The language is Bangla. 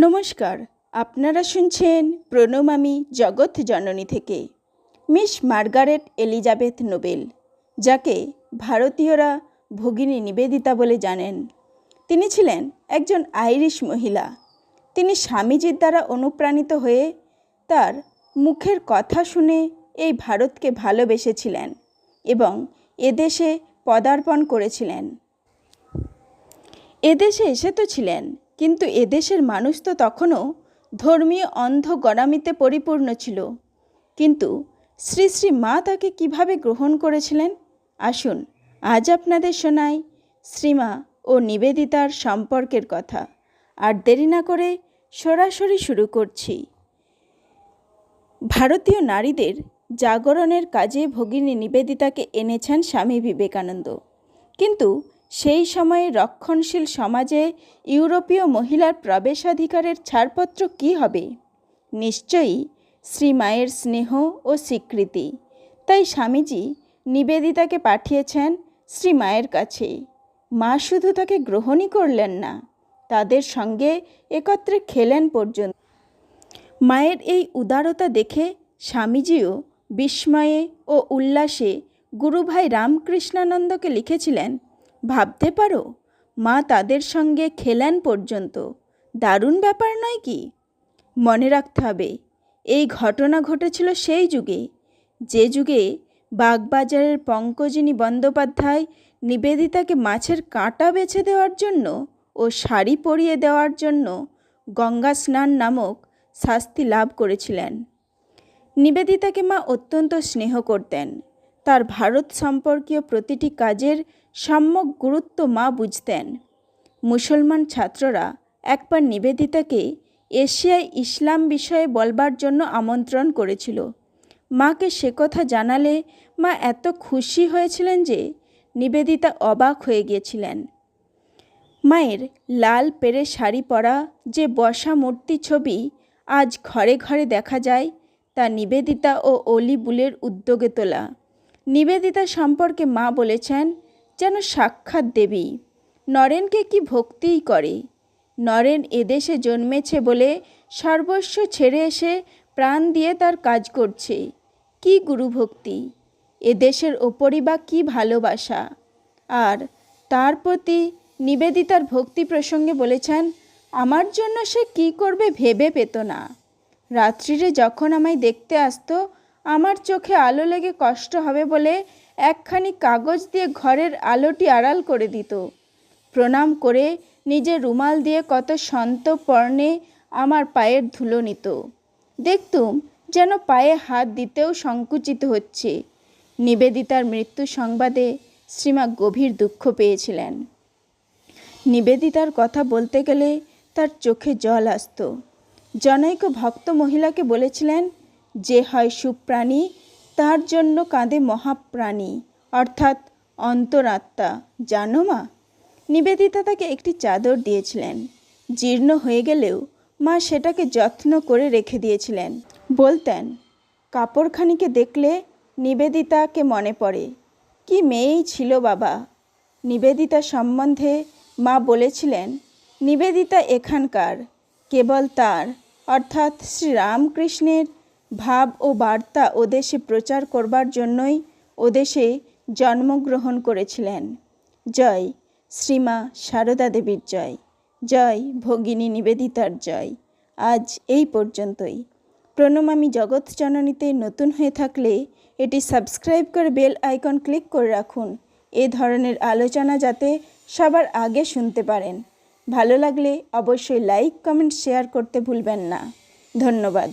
নমস্কার, আপনারা শুনছেন প্রণমামী জগৎ জননী থেকে, মিস মার্গারেট এলিজাবেথ নোবেল, যাকে ভারতীয়রা ভগিনী নিবেদিতা বলে জানেন। তিনি ছিলেন একজন আইরিশ মহিলা। তিনি স্বামীজির দ্বারা অনুপ্রাণিত হয়ে তার মুখের কথা শুনে এই ভারতকে ভালোবেসেছিলেন এবং এদেশে পদার্পণ করেছিলেন। এদেশে এসে তো ছিলেন কিন্তু এদেশের মানুষ তো তখনও ধর্মীয় অন্ধ গড়ামিতে পরিপূর্ণ ছিল। কিন্তু শ্রী শ্রী মা তাকে কীভাবে গ্রহণ করেছিলেন? আসুন আজ আপনাদের শোনাই শ্রীমা ও নিবেদিতার সম্পর্কের কথা। আর দেরি না করে সরাসরি শুরু করছি। ভারতীয় নারীদের জাগরণের কাজে ভগিনী নিবেদিতাকে এনেছেন স্বামী বিবেকানন্দ। কিন্তু সেই সময়ে রক্ষণশীল সমাজে ইউরোপীয় মহিলার প্রবেশাধিকারের ছাড়পত্র কী হবে? নিশ্চয়ই শ্রী মায়ের স্নেহ ও স্বীকৃতি। তাই স্বামীজি নিবেদিতাকে পাঠিয়েছেন শ্রী মায়ের কাছে। মা শুধু তাকে গ্রহণই করলেন না, তাদের সঙ্গে একত্রে খেলেন পর্যন্ত। মায়ের এই উদারতা দেখে স্বামীজিও বিস্ময়ে ও উল্লাসে গুরুভাই রামকৃষ্ণানন্দকে লিখেছিলেন ভাবতে পারো, মা তাদের সঙ্গে খেলেন পর্যন্ত। দারুণ ব্যাপার নয় কি? মনে রাখতে হবে, এই ঘটনা ঘটেছিল সেই যুগে। যে যুগে বাগবাজারের পঙ্কজিনী বন্দ্যোপাধ্যায় নিবেদিতাকে মাছের কাঁটা বেছে দেওয়ার জন্য ও শাড়ি পরিয়ে দেওয়ার জন্য গঙ্গা স্নান নামক শাস্তি লাভ করেছিলেন। নিবেদিতাকে মা অত্যন্ত স্নেহ করতেন। তার ভারত সম্পর্কীয় প্রতিটি কাজের সম্যক গুরুত্ব মা বুঝতেন। মুসলমান ছাত্ররা একবার নিবেদিতাকে এশিয়ায় ইসলাম বিষয়ে বলবার জন্য আমন্ত্রণ করেছিল। মাকে সে কথা জানালে মা এত খুশি হয়েছিলেন যে নিবেদিতা অবাক হয়ে গিয়েছিলেন। মায়ের লাল পেরে শাড়ি পরা যে বসা মূর্তি ছবি আজ ঘরে ঘরে দেখা যায় তা নিবেদিতা ও অলি বুলের উদ্যোগে তোলা। নিবেদিতা সম্পর্কে মা বলেছেন, যেন সাক্ষাৎ দেবী। নরেনকে কি ভক্তিই করে। নরেন এদেশে জন্মেছে বলে সর্বস্ব ছেড়ে এসে প্রাণ দিয়ে তার কাজ করছে। কি গুরুভক্তি। এদেশের ওপরই বা কী ভালোবাসা। আর তার প্রতি নিবেদিতার ভক্তি প্রসঙ্গে বলেছেন, আমার জন্য সে কি করবে ভেবে পেত না। রাত্রিরে যখন আমায় দেখতে আসতো আমার চোখে আলো লেগে কষ্ট হবে বলে একখানি কাগজ দিয়ে ঘরের আলোটি আড়াল করে দিত। প্রণাম করে নিজের রুমাল দিয়ে কত সন্তপর্ণে আমার পায়ের ধুলো নিত। দেখতুম যেন পায়ে হাত দিতেও সংকুচিত হচ্ছে। নিবেদিতার মৃত্যু সংবাদে শ্রীমা গভীর দুঃখ পেয়েছিলেন। নিবেদিতার কথা বলতে গেলে তার চোখে জল আসত। জনৈক ভক্ত মহিলাকে বলেছিলেন যে হয় সুপ্রাণী, তার জন্য কাঁদে মহাপ্রাণী, অর্থাৎ অন্তরাত্মা। জানো মা? নিবেদিতা তাকে একটি চাদর দিয়েছিলেন। জীর্ণ হয়ে গেলেও মা সেটাকে যত্ন করে রেখে দিয়েছিলেন। বলতেন, কাপড়খানিকে দেখলে নিবেদিতাকে মনে পড়ে। কি মেয়েই ছিল বাবা? নিবেদিতা সম্বন্ধে মা বলেছিলেন, নিবেদিতা এখানকার, কেবল তার, অর্থাৎ শ্রীরামকৃষ্ণের ভাব ও বার্তা ওদেশে প্রচার করবার জন্যই ওদেশে জন্মগ্রহণ করেছিলেন। জয়। শ্রীমা সারদা দেবীর জয়। জয় ভগিনী নিবেদিতার জয়। আজ এই পর্যন্তই। প্রণমামী জগৎ জননীতে নতুন হয়ে থাকলে এটি সাবস্ক্রাইব করে বেল আইকন ক্লিক করে রাখুন। এ ধরনের আলোচনা যাতে সবার আগে শুনতে পারেন। ভালো লাগলে অবশ্যই লাইক, কমেন্ট, শেয়ার করতে ভুলবেন না। ধন্যবাদ।